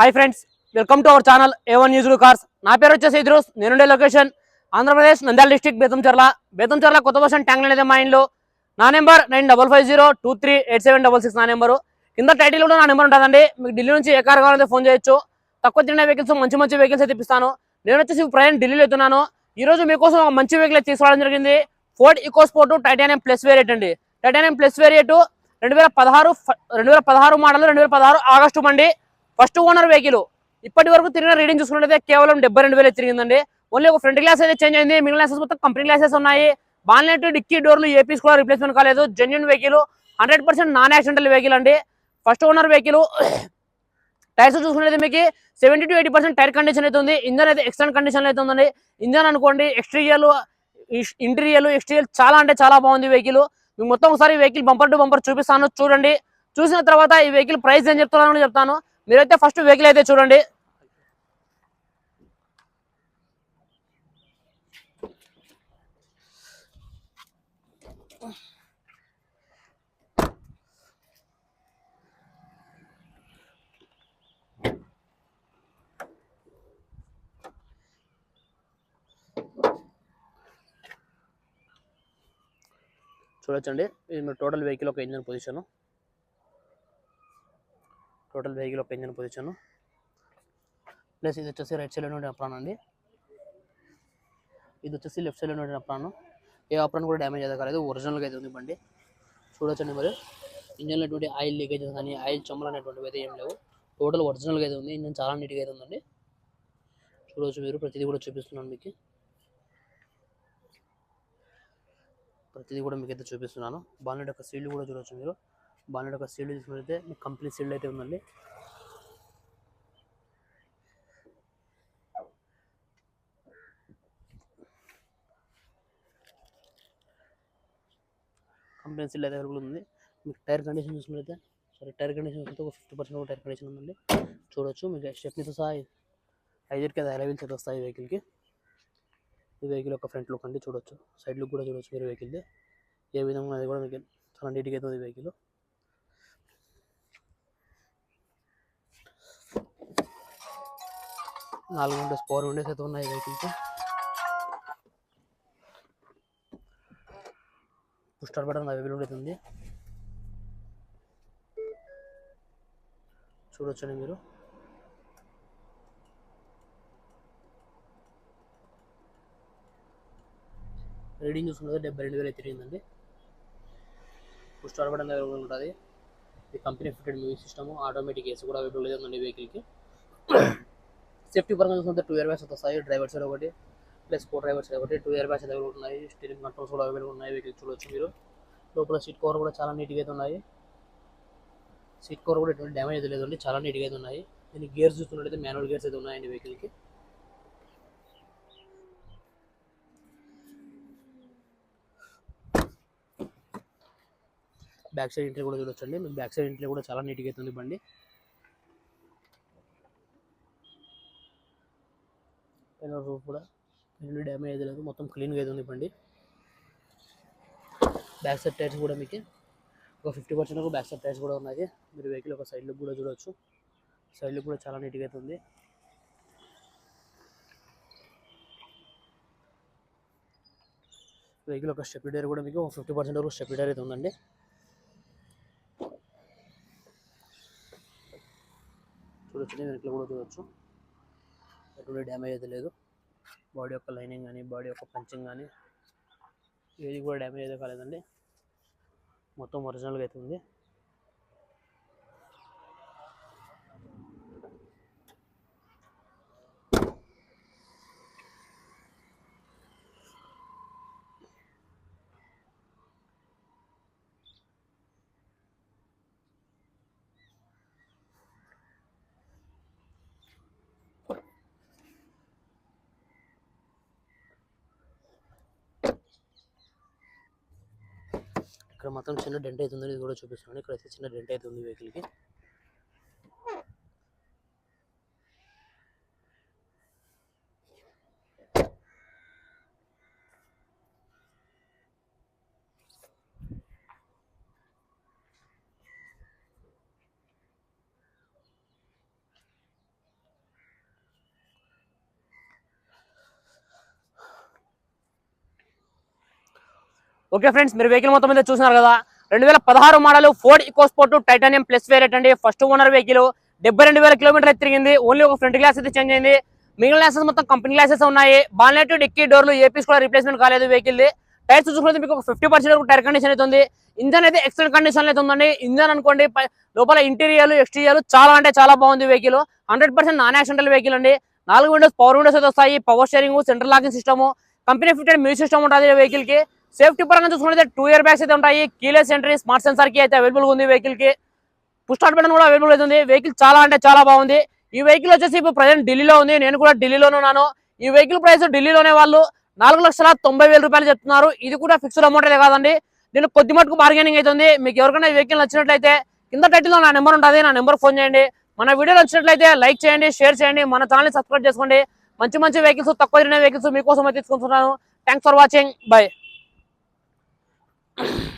Hi friends welcome to our channel A one one news cars నా పేరు వచ్చేసి ఇద్రూస్. నేనుండే లొకేషన్ ఆంధ్రప్రదేశ్ నంద్యాల డిస్టిక్ బేతంచర్ల బేతంచర్ల కొత్త వర్షన్ ట్యాంక్ అనేది మా ఇంట్లో నా number nine double five zero two three eight seven double six నా నెంబరు. కింద టైటిల్ కూడా నా నెంబర్ ఉంటుందండి. మీకు ఢిల్లీ నుంచి ఏ కార్ కావాలంటే ఫోన్ చేయొచ్చు. తక్కువ తిన్న వెహికల్స్ మంచి మంచి వెహికల్స్ అయితే ఇప్పిస్తాను. నేను వచ్చేసి ప్రయాణం ఢిల్లీలో వెళ్తున్నాను. ఈ రోజు మీకోసం ఒక మంచి వెహికల్ తీసుకోవడం జరిగింది. Ford EcoSport titanium plus variant అండి. టైటానియం ప్లస్ వేరియట్ రెండు వేల పదహారు రెండు వేల పదహారు మోడల్ రెండు వేల పదహారు ఆగస్టు మండి. First owner vehicle. ఇప్పటి వరకు తిరిగిన రీడింగ్ చూసుకున్నట్లయితే కేవలం డెబ్బై రెండు వేలు తిరిగిందండి. ఓన్లీ ఒక ఫ్రంట్ గ్లాస్ అయితే చేంజ్ అయింది. మిగిలిన గ్లాసెస్ మొత్తం కంపెనీ గ్లాసెస్ ఉన్నాయి. బాన్లెట్ డిక్కీ డోర్లు ఏపీస్ కూడా రిప్లేస్మెంట్ కాలేదు. Genuine vehicle hundred percent non accidental vehicle అండి. ఫస్ట్ ఓనర్ వెహికల్ టైర్స్ చూసుకునేది మీకు seventy two eighty percent tyre condition అయితే ఉంది. ఇంజన్ అయితే ఎక్స్టెంట్ కండిషన్ అయితే ఉందండి. ఇంజన్ అనుకోండి ఎక్స్టీరియల్ ఇంటీరియల్ ఎక్స్టీరియల్ చాలా అంటే చాలా బాగుంది వెహికల్ మీకు మొత్తం ఒకసారి వెహికల్ బంపర్ టు బంపర్ చూపిస్తాను. చూడండి. చూసిన తర్వాత ఈ వెహికల్ ప్రైస్ ఏం చెప్తున్నాను చెప్తాను. మీరైతే ఫస్ట్ వెహికల్ అయితే చూడండి. చూడొచ్చండి. ఇది మీరు టోటల్ వెహికల్ ఒక ఇంజన్ పొజిషన్ టోటల్ వెహికల్ ఒక ఇంజన్ పొజిషన్. ప్లస్ ఇది వచ్చేసి రైట్ సైడ్ ఉండే అప్రాన్ అండి. ఇది వచ్చేసి లెఫ్ట్ సైడ్ ఉండే అప్రాన్ ఏ అప్రాన్ కూడా డ్యామేజ్ అయితే కాలేదు. ఒరిజినల్గా అయితే ఉంది బండి. చూడొచ్చండి మరి. ఇంజన్లో ఎటువంటి ఆయిల్ లీకేజెస్ కానీ ఆయిల్ చెమ్మలు అనేటువంటివి అయితే ఏం లేవు. టోటల్ ఒరిజినల్గా అయితే ఉంది. ఇంజన్ చాలా నీట్గా అయితే ఉందండి. చూడవచ్చు మీరు. ప్రతిదీ కూడా చూపిస్తున్నాను మీకు. ప్రతిదీ కూడా మీకు అయితే చూపిస్తున్నాను. బాగున్నట్టు యొక్క సీళ్ళు కూడా చూడవచ్చు మీరు. బాలెట్ ఒక సీల్డ్ తీసుకున్నట్లయితే మీకు కంప్లీట్ సీల్డ్ అయితే ఉందండి. కంపెనీ సీల్డ్ అయితే అవైలబుల్ ఉంది. మీకు టైర్ కండిషన్ చూసినట్లయితే సారీ టైర్ కండిషన్ చూస్తే ఒక ఫిఫ్టీ పర్సెంట్ టైర్ కండిషన్ ఉందండి. చూడొచ్చు. మీకు స్టెప్నీతో సహా ఐదుకి అది అలవెల్స్ అయితే వస్తాయి ఈ వెహికల్కి ఈ వెహికల్ యొక్క ఫ్రంట్ లుక్ అండి చూడొచ్చు. సైడ్ లుక్ కూడా చూడొచ్చు మీరు వెహికల్ది ఏ విధంగా అది కూడా మీకు చాలా నీట్గా అవుతుంది వెహికల్ నాలుగు విండోస్ ఫోర్ విండోస్ అయితే ఉన్నాయి వెహికల్కి పుష్టర్ బటన్ అవైలబుల్ అయితే ఉంది. చూడొచ్చండి మీరు. రీడింగ్ చూసుకుంటే డెబ్బై రెండు వేలు అయితే తిరిగిందండి. పుష్టర్ బటన్ అవైలబుల్ ఉంటుంది. ఈ company fitted music system automatic AC కూడా అవైలబుల్ అయితే ఉందండి వెహికల్కి. సేఫ్టీ పరంగా చూసుకుంటే టూ ఇయర్ బ్యాగ్స్ వస్తాయి. డ్రైవర్ సైడ్ ఒకటి ప్లస్ కో డ్రైవర్ సైడ్ ఒకటి టూ ఇయర్ బ్యాగ్స్ అవైలబుల్ ఉన్నాయి. స్టీరింగ్ కంట్రోల్స్ కూడా అవైలబుల్ ఉన్నాయి. వెహికల్ చూడవచ్చు మీరు. లోపల సీట్ కవర్ కూడా చాలా నీట్గా అయితే ఉన్నాయి. సీట్ కవర్ కూడా ఎటువంటి డ్యామేజ్ అయితే లేదండి. చాలా నీట్గా అయితే ఉన్నాయి. దీనికి గేర్స్ చూస్తున్నట్టయితే మాన్యువల్ గేర్స్ అయితే ఉన్నాయండి వెహికల్కి బ్యాక్ సైడ్ ఇంట్లో కూడా చూడొచ్చండి. మీకు బ్యాక్ సైడ్ ఇంట్లో కూడా చాలా నీట్గా అవుతుంది బండి. పైన రూఫ్ కూడా ఎన్ని డ్యామేజ్ అయితే లేదు. మొత్తం క్లీన్గా అయితే ఉంది బండి. బ్యాక్ సైడ్ టైర్స్ కూడా మీకు ఒక ఫిఫ్టీ పర్సెంట్ వరకు బ్యాక్ సైడ్ టైర్స్ కూడా ఉన్నాయి. మీరు వెహికల్ ఒక సైడ్లో కూడా చూడవచ్చు సైడ్లో కూడా చాలా నీట్గా అయితే ఉంది. వెహికల్ ఒక స్టెప్ కూడా మీకు ఒక ఫిఫ్టీ పర్సెంట్ వరకు స్టెప్ అయితే ఉందండి. చూడొచ్చు వెనక్లో కూడా చూడొచ్చు. ఎటువంటి డ్యామేజ్ అయితే లేదు. బాడీ యొక్క లైనింగ్ కానీ బాడీ యొక్క పంచింగ్ కానీ ఏది కూడా డ్యామేజ్ అయితే కాలేదండి. మొత్తం ఒరిజినల్గా అయితే ఉంది. ఇక్కడ మాత్రం చిన్న డెంట్ అవుతుంది ఇది కూడా చూపిస్తున్నాను. ఇక్కడ అయితే చిన్న డెంట్ అవుతుంది వెహికల్కి ఓకే ఫ్రెండ్స్ మీరు వెహికల్ మొత్తం మీద చూసినారు కదా. రెండు వేల పదహారు model Ford EcoSport titanium plus variant అండి. ఫస్ట్ ఓనర్ వెహికల్ డెబ్బై రెండు వేల కిలోమీటర్ తిరిగింది. ఓన్లీ ఒక ఫ్రంట్ గ్లాస్ అయితే చేంజ్ అయింది. మిగిలిన గ్లాసెస్ మొత్తం కంపెనీ గ్లాసెస్ ఉన్నాయి. బాల్నెట్ డిక్కీ డోర్లు ఏపీస్ కూడా రీప్లేస్మెంట్ కాలేదు వెహికల్ టైర్స్ చూసుకుంటే మీకు ఒక ఫిఫ్టీ పర్సెంట్ వరకు టైర్ కండిషన్ అయితే ఉంది. ఇంజన్ అయితే ఎక్సలెంట్ కండిషన్ అయితే ఉందండి. ఇంజన్ అనుకోండి లోపల ఇంటీరియర్ ఎక్స్టీరియర్ చాలా అంటే చాలా బాగుంది vehicle hundred percent non accidental vehicle అండి. నాలుగు విండోస్ పవర్ విండోస్ అయితే వస్తాయి. Power steering central locking system company fitted music system ఉంటుంది వెహికల్కి. సేఫ్టీ పరంగా చూసుకుంటే టూ ఇయర్ బ్యాగ్స్ అయితే ఉంటాయి. కీలెస్ ఎంట్రీ స్మార్ట్ సెన్సార్కి అయితే అవైలబుల్ ఉంది వెహికల్కి. స్టార్ట్ బటన్ కూడా అవైలబుల్ అవుతుంది వెహికల్ చాలా అంటే చాలా బాగుంది. ఈ వెహికల్ వచ్చేసి ఇప్పుడు ప్రజెంట్ ఢిల్లీలో ఉంది. నేను కూడా ఢిల్లీలోనే ఉన్నాను. ఈ వెహికల్ ప్రైస్ ఢిల్లీలోనే వాళ్ళు నాలుగు లక్షల తొంభై వేల రూపాయలు చెప్తున్నారు. ఇది కూడా ఫిక్స్డ్ అమౌంట్ అయితే కాదండి. నేను కొద్ది మటుకు బార్గెనింగ్ అవుతుంది మీకు ఎవరికైనా ఈ వెహికల్ నచ్చినట్లయితే కింద టైటిల్లో నా నెంబర్ ఉంటుంది. నా నెంబర్ ఫోన్ చేయండి. మన వీడియో నచ్చినట్లయితే లైక్ చేయండి షేర్ చేయండి. మన ఛానల్ని సబ్స్క్రైబ్ చేసుకోండి. మంచి మంచి వెహికల్స్ తక్కువ తిరిగిన వెహికల్స్ మీకోసం అయితే తీసుకుంటున్నాను. Thanks for watching bye you